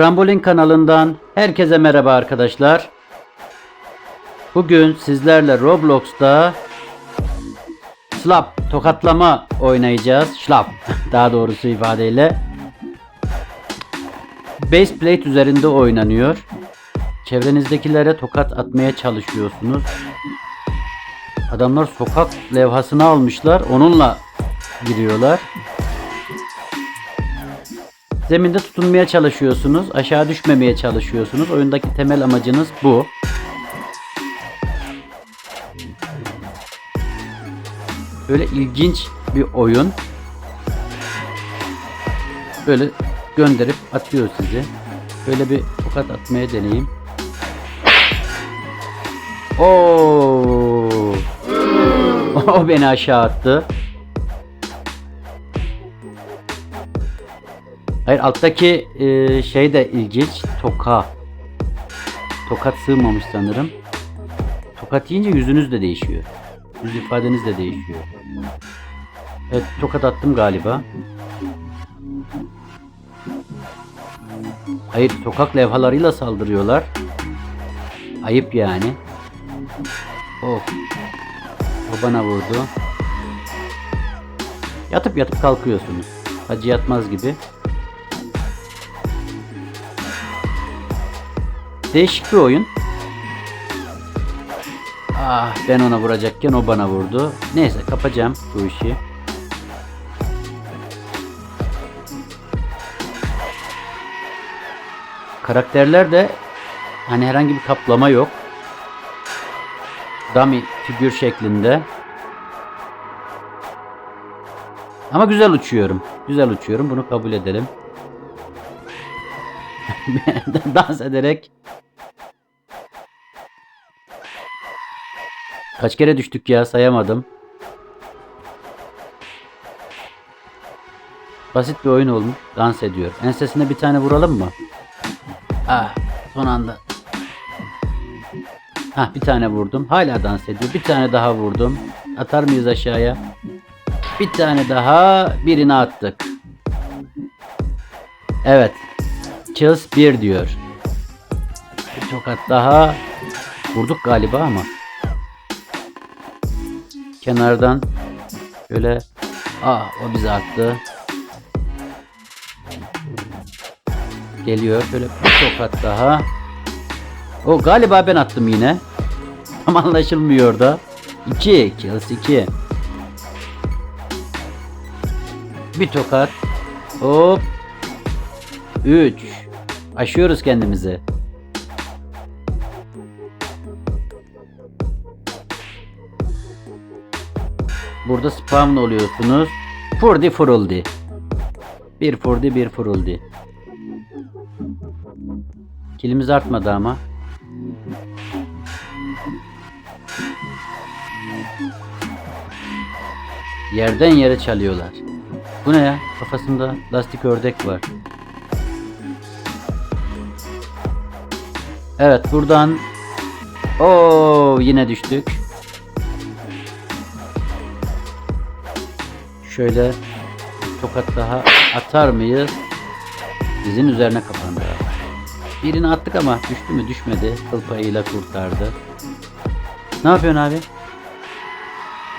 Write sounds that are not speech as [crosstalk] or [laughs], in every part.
Trambolin kanalından herkese merhaba arkadaşlar. Bugün sizlerle Roblox'ta slap tokatlama oynayacağız. Slap [laughs] daha doğrusu ifadeyle. Base plate üzerinde oynanıyor. Çevrenizdekilere tokat atmaya çalışıyorsunuz. Adamlar sokak levhasını almışlar. Onunla giriyorlar. Zeminde tutunmaya çalışıyorsunuz. Aşağı düşmemeye çalışıyorsunuz. Oyundaki temel amacınız bu. Böyle ilginç bir oyun. Böyle gönderip atıyor sizi. Böyle bir tokat atmaya deneyeyim. Oo! [laughs] O beni aşağı attı. Hayır alttaki e, şey de ilginç. Toka. Tokat sığmamış sanırım. Tokat yiyince yüzünüz de değişiyor. Yüz ifadeniz de değişiyor. Evet tokat attım galiba. Hayır sokak levhalarıyla saldırıyorlar. Ayıp yani. Of. O bana vurdu. Yatıp yatıp kalkıyorsunuz. Hacı yatmaz gibi. Değişik bir oyun. Ah ben ona vuracakken o bana vurdu. Neyse kapacağım bu işi. Karakterler de hani herhangi bir kaplama yok. Dummy figür şeklinde. Ama güzel uçuyorum. Güzel uçuyorum. Bunu kabul edelim. [laughs] Dans ederek Kaç kere düştük ya sayamadım. Basit bir oyun olmuş. Dans ediyor. Ensesine bir tane vuralım mı? Ah son anda. Hah bir tane vurdum. Hala dans ediyor. Bir tane daha vurdum. Atar mıyız aşağıya? Bir tane daha. Birini attık. Evet. Kills 1 diyor. Bir tokat daha. Vurduk galiba ama. Kenardan şöyle ah o bizi attı. Geliyor şöyle bir tokat daha. O galiba ben attım yine. [laughs] Ama anlaşılmıyor da. 2 kills 2. Bir tokat. Hop. 3. Aşıyoruz kendimizi. Burada spawn oluyorsunuz. Furdi furuldi. Bir furdi bir furuldi. Kilimiz artmadı ama. Yerden yere çalıyorlar. Bu ne ya? Kafasında lastik ördek var. Evet buradan Oo yine düştük. Şöyle tokat daha atar mıyız? Dizin üzerine kapandı. Birini attık ama düştü mü düşmedi. Kıl payıyla kurtardı. Ne yapıyorsun abi?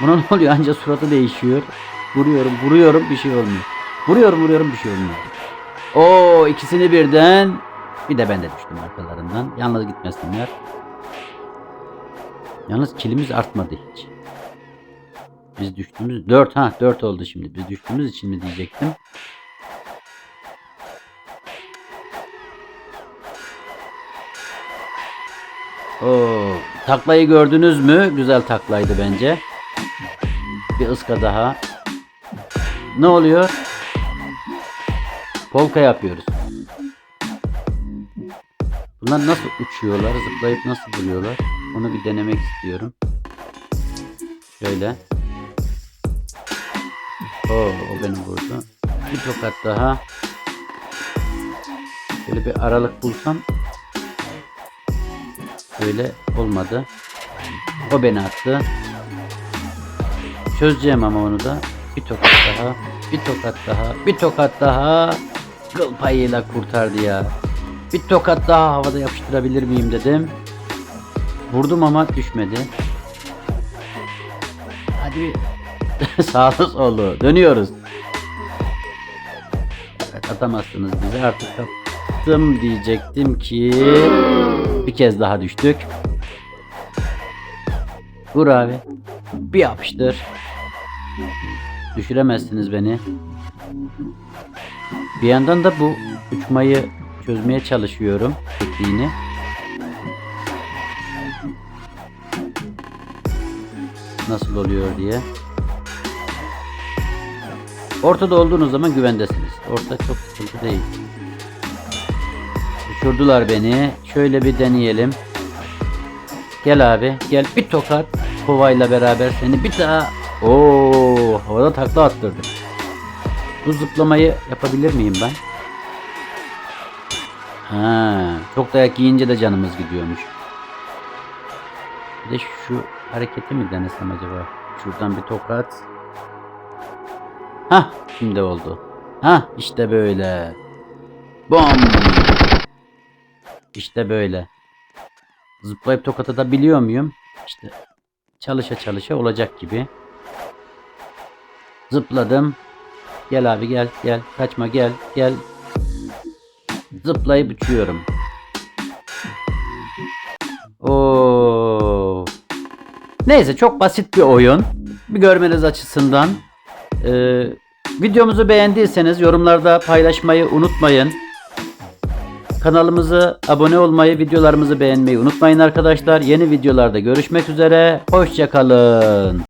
Buna [laughs] ne oluyor? Anca suratı değişiyor. Vuruyorum, vuruyorum bir şey olmuyor. Vuruyorum, vuruyorum bir şey olmuyor. Oo ikisini birden. Bir de ben de düştüm arkalarından. Yalnız gitmesinler. Yalnız kilimiz artmadı hiç. Biz düştüğümüz 4 ha 4 oldu şimdi. Biz düştüğümüz için mi diyecektim. Oo, taklayı gördünüz mü? Güzel taklaydı bence. Bir ıska daha. Ne oluyor? Polka yapıyoruz. Bunlar nasıl uçuyorlar? Zıplayıp nasıl vuruyorlar? Onu bir denemek istiyorum. Şöyle. Oo, o beni vurdu. Bir tokat daha. Böyle bir aralık bulsam. Böyle olmadı. O beni attı. Çözeceğim ama onu da. Bir tokat daha. Bir tokat daha. Bir tokat daha. Kıl payıyla kurtardı ya. Bir tokat daha havada yapıştırabilir miyim dedim. Vurdum ama düşmedi. Hadi bir [laughs] sağlı sollu dönüyoruz. Evet atamazsınız bizi artık attım diyecektim ki bir kez daha düştük. Vur abi. Bir yapıştır. Düşüremezsiniz beni. Bir yandan da bu uçmayı çözmeye çalışıyorum tekniğini. Nasıl oluyor diye. Ortada olduğunuz zaman güvendesiniz. Orta çok sıkıntı değil. Uçurdular beni. Şöyle bir deneyelim. Gel abi gel bir tokat kovayla beraber seni bir daha Oo havada takla attırdım. Bu zıplamayı yapabilir miyim ben? Ha, çok dayak yiyince de canımız gidiyormuş. Bir de şu hareketi mi denesem acaba? Şuradan bir tokat. Ha, şimdi oldu. Ha, işte böyle. Bom. İşte böyle. Zıplayıp tokat atabiliyor muyum? İşte çalışa çalışa olacak gibi. Zıpladım. Gel abi gel gel. Kaçma gel gel. Zıplayıp uçuyorum. Oo. Neyse çok basit bir oyun. Bir görmeniz açısından. Ee, videomuzu beğendiyseniz yorumlarda paylaşmayı unutmayın. Kanalımıza abone olmayı, videolarımızı beğenmeyi unutmayın arkadaşlar. Yeni videolarda görüşmek üzere. Hoşçakalın.